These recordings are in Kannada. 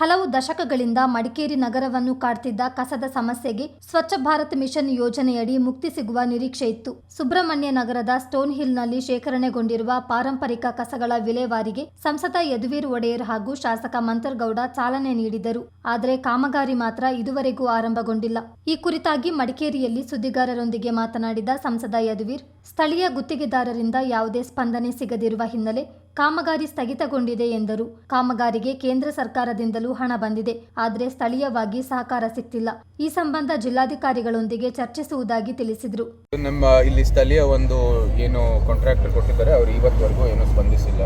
ಹಲವು ದಶಕಗಳಿಂದ ಮಡಿಕೇರಿ ನಗರವನ್ನು ಕಾಡ್ತಿದ್ದ ಕಸದ ಸಮಸ್ಯೆಗೆ ಸ್ವಚ್ಛ ಭಾರತ್ ಮಿಷನ್ ಯೋಜನೆಯಡಿ ಮುಕ್ತಿ ಸಿಗುವ ನಿರೀಕ್ಷೆ ಇತ್ತು. ಸುಬ್ರಹ್ಮಣ್ಯ ನಗರದ ಸ್ಟೋನ್ ಹಿಲ್ನಲ್ಲಿ ಶೇಖರಣೆಗೊಂಡಿರುವ ಪಾರಂಪರಿಕ ಕಸಗಳ ವಿಲೇವಾರಿಗೆ ಸಂಸದ ಯದುವೀರ್ ಒಡೆಯರ್ ಹಾಗೂ ಶಾಸಕ ಮಂತರ್ಗೌಡ ಚಾಲನೆ ನೀಡಿದರು. ಆದರೆ ಕಾಮಗಾರಿ ಮಾತ್ರ ಇದುವರೆಗೂ ಆರಂಭಗೊಂಡಿಲ್ಲ. ಈ ಕುರಿತಾಗಿ ಮಡಿಕೇರಿಯಲ್ಲಿ ಸುದ್ದಿಗಾರರೊಂದಿಗೆ ಮಾತನಾಡಿದ ಸಂಸದ ಯದುವೀರ್, ಸ್ಥಳೀಯ ಗುತ್ತಿಗೆದಾರರಿಂದ ಯಾವುದೇ ಸ್ಪಂದನೆ ಸಿಗದಿರುವ ಹಿನ್ನೆಲೆ ಕಾಮಗಾರಿ ಸ್ಥಗಿತಗೊಂಡಿದೆ ಎಂದರು. ಕಾಮಗಾರಿಗೆ ಕೇಂದ್ರ ಸರ್ಕಾರದಿಂದಲೂ ಹಣ ಬಂದಿದೆ. ಆದರೆ ಸ್ಥಳೀಯವಾಗಿ ಸಹಕಾರ ಸಿಕ್ತಿಲ್ಲ. ಈ ಸಂಬಂಧ ಜಿಲ್ಲಾಧಿಕಾರಿಗಳೊಂದಿಗೆ ಚರ್ಚಿಸುವುದಾಗಿ ತಿಳಿಸಿದರು. ನಮ್ಮ ಇಲ್ಲಿ ಸ್ಥಳೀಯ ಒಂದು ಏನು ಕಾಂಟ್ರಾಕ್ಟರ್ ಕೊಟ್ಟಿದ್ದಾರೆ. ಅವರು ಇವತ್ತವರೆಗೂ ಏನು ಸ್ಪಂದಿಸಿಲ್ಲ.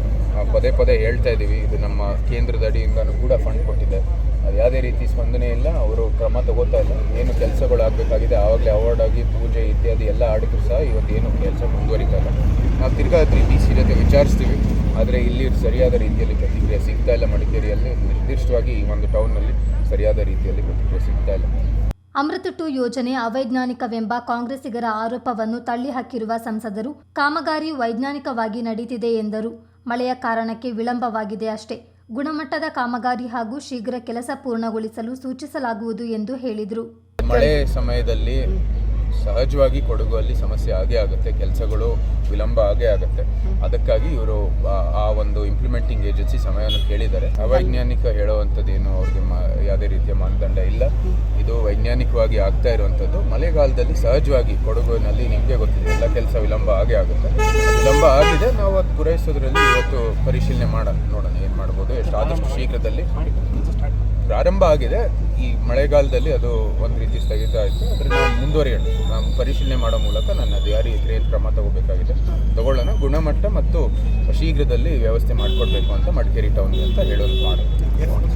ಪದೇ ಪದೇ ಹೇಳ್ತಾ ಇದ್ದೀವಿ. ಇದು ನಮ್ಮ ಕೇಂದ್ರದ ಅಡಿಯಿಂದನೂ ಕೂಡ ಫಂಡ್ ಕೊಟ್ಟಿದೆ. ಅದು ಯಾವುದೇ ರೀತಿ ಸ್ಪಂದನೆ ಇಲ್ಲ. ಅವರು ಕ್ರಮ ತಗೋತಾ ಇಲ್ಲ. ಏನು ಕೆಲಸಗಳು ಆಗಬೇಕಾಗಿದೆ. ಆವಾಗಲೇ ಅವಾರ್ಡ್ ಆಗಿ ಪೂಜೆ ಇತ್ಯಾದಿ ಎಲ್ಲ ಆಡಿದ್ರು ಸಹ ಇವತ್ತೇನು ಕೆಲಸ ಮುಂದುವರಿತಾ ಇಲ್ಲ. ನಾವು ತಿರ್ಗಾ ಡಿ ಸಿ ಜೊತೆ ವಿಚಾರಿಸ್ತೀವಿ. ಆದರೆ ಇಲ್ಲಿ ಸರಿಯಾದ ರೀತಿಯಲ್ಲಿ ಪ್ರತಿಕ್ರಿಯೆ ಸಿಗ್ತಾ ಇಲ್ಲ ಮಡಿಕೇರಿಯಲ್ಲಿ. ನಿರ್ದಿಷ್ಟವಾಗಿ ಈ ಒಂದು ಟೌನ್ನಲ್ಲಿ ಸರಿಯಾದ ರೀತಿಯಲ್ಲಿ ಪ್ರತಿಕ್ರಿಯೆ ಸಿಗ್ತಾ ಇಲ್ಲ. ಅಮೃತ ಟು ಯೋಜನೆ ಅವೈಜ್ಞಾನಿಕವೆಂಬ ಕಾಂಗ್ರೆಸ್ಸಿಗರ ಆರೋಪವನ್ನು ತಳ್ಳಿಹಾಕಿರುವ ಸಂಸದರು ಕಾಮಗಾರಿ ವೈಜ್ಞಾನಿಕವಾಗಿ ನಡೀತಿದೆ ಎಂದರು. ಮಳೆಯ ಕಾರಣಕ್ಕೆ ವಿಳಂಬವಾಗಿದೆ ಅಷ್ಟೇ. ಗುಣಮಟ್ಟದ ಕಾಮಗಾರಿ ಹಾಗೂ ಶೀಘ್ರ ಕೆಲಸ ಪೂರ್ಣಗೊಳಿಸಲು ಸೂಚಿಸಲಾಗುವುದು ಎಂದು ಹೇಳಿದರು. ಮಳೆ ಸಮಯದಲ್ಲಿ ಸಹಜವಾಗಿ ಕೊಡಗುವಲ್ಲಿ ಸಮಸ್ಯೆ ಆಗೇ ಆಗುತ್ತೆ ಕೆಲಸಗಳು ವಿಳಂಬ ಆಗೇ ಆಗುತ್ತೆ. ಅದಕ್ಕಾಗಿ ಇವರು ಆ ಒಂದು ಇಂಪ್ಲಿಮೆಂಟಿಂಗ್ ಏಜೆನ್ಸಿ ಸಮಯವನ್ನು ಕೇಳಿದ್ದಾರೆ. ಅವೈಜ್ಞಾನಿಕ ಹೇಳುವಂಥದ್ದೇನು ಅವ್ರಿಗೆ ಯಾವುದೇ ರೀತಿಯ ಮಾನದಂಡ ಇಲ್ಲ. ಇದು ವೈಜ್ಞಾನಿಕವಾಗಿ ಆಗ್ತಾ ಇರುವಂಥದ್ದು. ಮಳೆಗಾಲದಲ್ಲಿ ಸಹಜವಾಗಿ ಕೊಡಗುವಿನಲ್ಲಿ ನಿಮಗೆ ಗೊತ್ತಿದೆ ಎಲ್ಲ ಕೆಲಸ ವಿಳಂಬ ಆಗೇ ಆಗುತ್ತೆ. ವಿಳಂಬ ಆಗಿದೆ ನಾವು ಅದು ಪೂರೈಸೋದ್ರಲ್ಲಿ ಇವತ್ತು ಪರಿಶೀಲನೆ ಮಾಡೋಣ ನೋಡೋಣ ಏನು ಮಾಡ್ಬೋದು. ಎಷ್ಟು ಆದಷ್ಟು ಶೀಘ್ರದಲ್ಲಿ ಪ್ರಾರಂಭ ಆಗಿದೆ. ಈ ಮಳೆಗಾಲದಲ್ಲಿ ಅದು ಒಂದು ರೀತಿ ಸ್ಥಗಿತ ಆಯಿತು. ನಾವು ಮುಂದುವರಿಯೋಣ. ಪರಿಶೀಲನೆ ಮಾಡೋ ಮೂಲಕ ನನ್ನ ರೀತಿ ಏನು ಕ್ರಮ ತಗೋಬೇಕಾಗಿದೆ. ತಗೊಳ್ಳೋಣ. ಗುಣಮಟ್ಟ ಮತ್ತು ಶೀಘ್ರದಲ್ಲಿ ವ್ಯವಸ್ಥೆ ಮಾಡಿಕೊಡ್ಬೇಕು ಅಂತ ಮಡಿಕೇರಿ ಟೌನ್ಗೆ ಅಂತ ಹೇಳೋದು ಮಾಡೋಣ